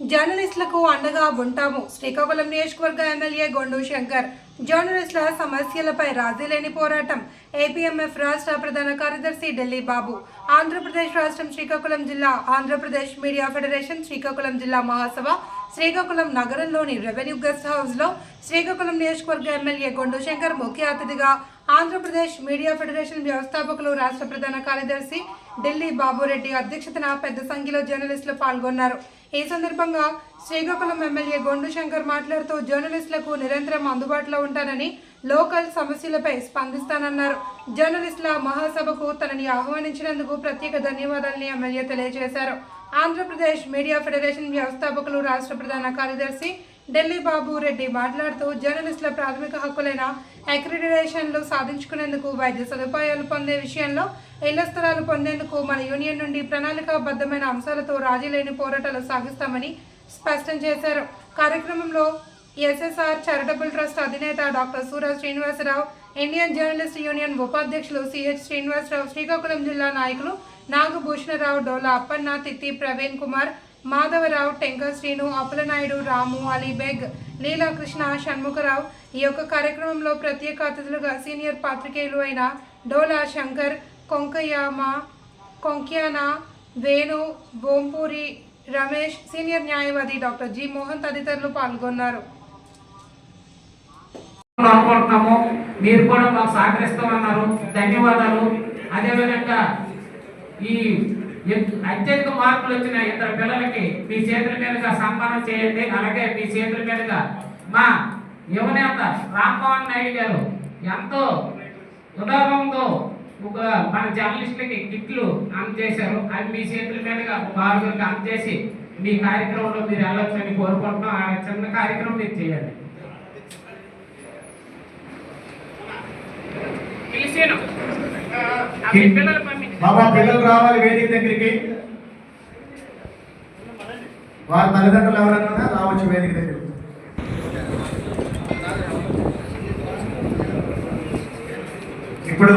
జర్నలిస్టులకు అండగా ఉంటాము. శ్రీకాకుళం నియోజకవర్గ ఎమ్మెల్యే గొండు శంకర్. జర్నలిస్టుల సమస్యలపై రాజీ లేని పోరాటం ఏపీఎంఎఫ్ రాష్ట్ర ప్రధాన కార్యదర్శి ఢిల్లీ బాబు. ఆంధ్రప్రదేశ్ రాష్ట్రం శ్రీకాకుళం జిల్లా ఆంధ్రప్రదేశ్ మీడియా ఫెడరేషన్ శ్రీకాకుళం జిల్లా మహాసభ శ్రీకాకుళం నగరంలోని రెవెన్యూ గెస్ట్ హౌస్లో శ్రీకాకుళం నియోజకవర్గ ఎమ్మెల్యే గొండు శంకర్ ముఖ్య అతిథిగా ఆంధ్రప్రదేశ్ మీడియా ఫెడరేషన్ వ్యవస్థాపకులు రాష్ట్ర ప్రధాన కార్యదర్శి ఢిల్లీ బాబురెడ్డి అధ్యక్షతన పెద్ద సంఖ్యలో జర్నలిస్టులు పాల్గొన్నారు. ఈ సందర్భంగా శ్రీకాకుళం ఎమ్మెల్యే గొండు శంకర్ మాట్లాడుతూ జర్నలిస్టులకు నిరంతరం అందుబాటులో ఉంటానని లోకల్ సమస్యలపై స్పందిస్తానన్నారు. జర్నలిస్టుల మహాసభకు తనని ఆహ్వానించినందుకు ప్రత్యేక ధన్యవాదాలని ఎమ్మెల్యే తెలియజేశారు. ఆంధ్రప్రదేశ్ మీడియా ఫెడరేషన్ వ్యవస్థాపకులు రాష్ట్ర ప్రధాన కార్యదర్శి ఢిల్లీ బాబు రెడ్డి మాట్లాడుతూ జర్నలిస్టుల ప్రాథమిక హక్కులైన అక్రిడిటేషన్లు సాధించుకునేందుకు వైద్య సదుపాయాలు పొందే విషయంలో ఇళ్ళ స్థలాలు పొందేందుకు మన యూనియన్ నుండి ప్రణాళికాబద్ధమైన అంశాలతో రాజీ లేని పోరాటాలు సాగిస్తామని స్పష్టం చేశారు. కార్యక్రమంలో ఎస్ఎస్ఆర్ చారిటబుల్ ట్రస్ట్ అధినేత doctor Suraj Srinivasarao Indian journalist union ఉపాధ్యక్షులు సిహెచ్ శ్రీనివాసరావు శ్రీకాకుళం జిల్లా నాయకులు నాగభూషణరావు డోలా అప్పన్న తిత్తి ప్రవీణ్ కుమార్ మాధవరావు టెంక శ్రీను అప్పలనాయుడు రాము అలీబెగ్ లీలాకృష్ణ షణ్ముఖరావు. ఈ యొక్క కార్యక్రమంలో ప్రత్యేక అతిథులుగా సీనియర్ పాత్రికేయులు అయిన డోలా శంకర్ కొంకయామ కొంక్యాన వేణు బోంపూరి రమేష్ సీనియర్ న్యాయవాది డాక్టర్ జి మోహన్ తదితరులు పాల్గొన్నారు. మీరు కూడా మాకు సహకరిస్తామన్నారు. ధన్యవాదాలు. అదేవిధంగా ఈ అత్యధిక మార్కులు వచ్చిన ఇద్దరు పిల్లలకి మీ చేతుల మీదుగా సన్మానం చేయండి. అలాగే మీ చేతుల మీదుగా మా యువనేత రామ్మోహన్ నాయుడు గారు ఎంతో ఉదారంతో ఒక మన జర్నలిస్టులకి కిట్లు అందజేశారు. అవి మీ చేతుల మీదుగా ఒక అందజేసి మీ కార్యక్రమంలో మీరు వెళ్ళొచ్చని కోరుకుంటున్నాం. ఆ చిన్న కార్యక్రమం మీరు చేయండి. బాబా పిల్లలు రావాలి వేదిక దగ్గరికి. వారి తల్లిదండ్రులు ఎవరైనా రావచ్చు వేదిక దగ్గరికి. ఇప్పుడు